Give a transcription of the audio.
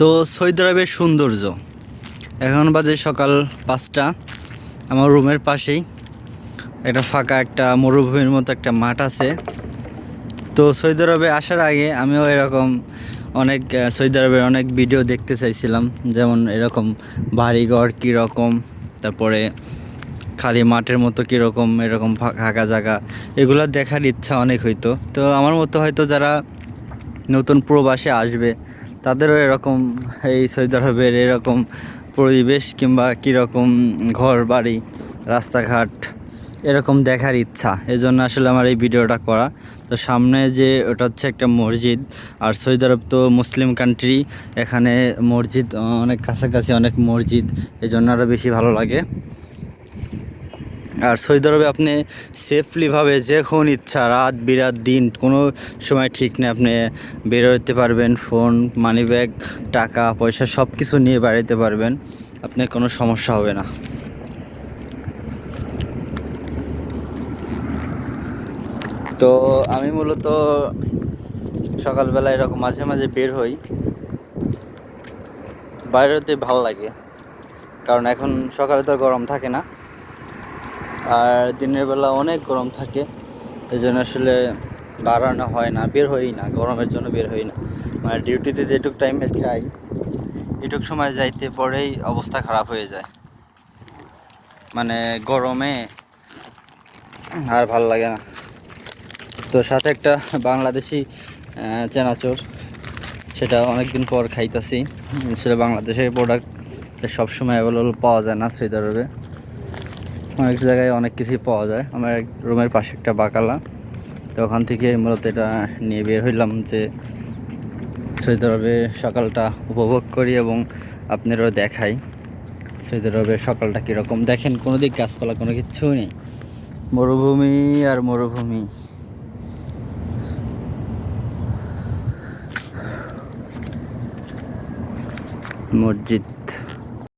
তো সৌদি আরবের সৌন্দর্য। এখন বাজে সকাল পাঁচটা। আমার রুমের পাশেই একটা ফাঁকা একটা মরুভূমির মতো একটা মাঠ আছে। তো সৌদি আরবে আসার আগে আমিও এরকম অনেক সৌদি আরবের অনেক ভিডিও দেখতে চাইছিলাম। যেমন এরকম বাড়িঘর কীরকম, তারপরে খালি মাঠের মতো কীরকম, এরকম ফাঁকা জায়গা, এগুলো দেখার ইচ্ছা অনেক হইতো। তো আমার মতো হয়তো যারা নতুন প্রবাসে আসবে তাদেরও এরকম এই সৌদি আরবের এরকম পরিবেশ কিংবা কীরকম ঘর, বাড়ি, রাস্তাঘাট এরকম দেখার ইচ্ছা। এজন্য আসলে আমার এই ভিডিওটা করা। তো সামনে যে ওটা হচ্ছে একটা মসজিদ, আর সৌদি আরব তো মুসলিম কান্ট্রি এখানে মসজিদ অনেক কাছাকাছি অনেক মসজিদ এই জন্য আরও বেশি ভালো লাগে। আর সৌদি আরবে, আপনি সেফলিভাবে যে যখন ইচ্ছা, রাত, বিরাত, দিন, কোনো সময় ঠিক নেই, আপনি বেরোতে পারবেন ফোন মানি ব্যাগ টাকা, পয়সা সব কিছু নিয়ে বেড়াতে পারবেন, আপনার কোনো সমস্যা হবে না। তো আমি মূলত সকালবেলা এরকম মাঝে মাঝে বের হই। বাইরে হতে ভালো লাগে, কারণ এখন সকালে তো গরম থাকে না। আর দিনের বেলা অনেক গরম থাকে এই জন্য আসলে বাড়ানো হয় না, বের হই না, গরমের জন্য বের হই না। মানে ডিউটিতে যেটুক টাইমে যাই, এটুক সময় যাইতে পরেই অবস্থা খারাপ হয়ে যায়। মানে গরমে আর ভালো লাগে না। তো সাথে একটা বাংলাদেশি চেনাচোর, সেটা অনেকদিন পর খাইতাছি। সেটা বাংলাদেশের প্রোডাক্ট সবসময় অ্যাভেলেবল পাওয়া যায় না সৌদি আরবে অনেক জায়গায় অনেক কিছুই পাওয়া যায়। আমার রুমের পাশে একটা বাকালা। তো ওখান থেকে মূলত এটা নিয়ে বের হইলাম যে সৌদি আরবে সকালটা উপভোগ করি এবং আপনারও দেখাই। সৌদি আরবের সকালটা কীরকম? দেখেন, কোনো দিক গাছপালা, কোনো কিচ্ছু নেই। মরুভূমি আর মরুভূমি। মসজিদ